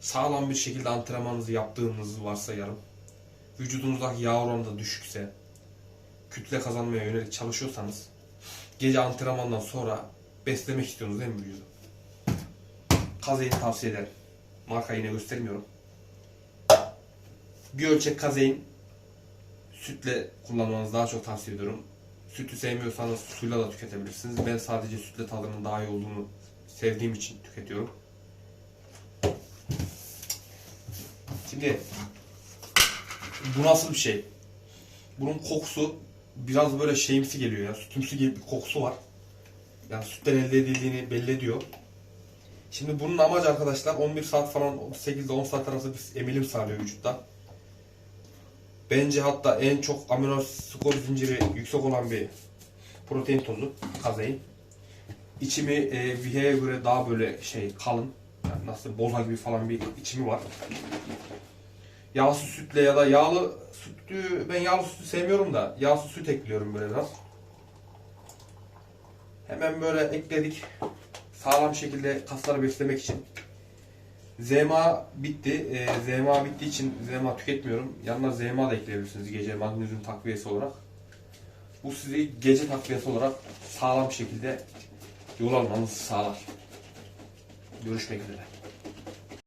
sağlam bir şekilde antrenmanınızı yaptığınızı varsayalım. Vücudunuzdaki yağ oranı da düşükse, kütle kazanmaya yönelik çalışıyorsanız, gece antrenmandan sonra beslemek istiyorsunuz değil mi vücudu? Kazein tavsiye ederim. Marka yine göstermiyorum. Bir ölçek kazein sütle kullanmanızı daha çok tavsiye ediyorum. Sütü sevmiyorsanız suyla da tüketebilirsiniz. Ben sadece sütle tadının daha iyi olduğunu sevdiğim için tüketiyorum. Şimdi bu nasıl bir şey? Bunun kokusu biraz böyle şeyimsi geliyor ya. Sütümsü gibi bir kokusu var. Yani sütten elde edildiğini belli ediyor. Şimdi bunun amacı arkadaşlar 11 saat falan 8 ile 10 saat arası bir emilim sağlıyor vücutta. Bence hatta en çok amino skor zinciri yüksek olan bir protein tozu kazein. İçimi e, göre daha böyle şey kalın. Nasıl boza gibi falan bir içimi var. Yağsız sütle ya da yağlı sütü ben yağlı sütü sevmiyorum da yağsız süt ekliyorum böyle biraz. Hemen böyle ekledik. Sağlam şekilde kasları beslemek için. ZMA bitti. Ee, ZMA bittiği için ZMA tüketmiyorum. Yanına ZMA da ekleyebilirsiniz gece magnezyum takviyesi olarak. Bu sizi gece takviyesi olarak sağlam şekilde yol almanızı sağlar. Görüşmek üzere.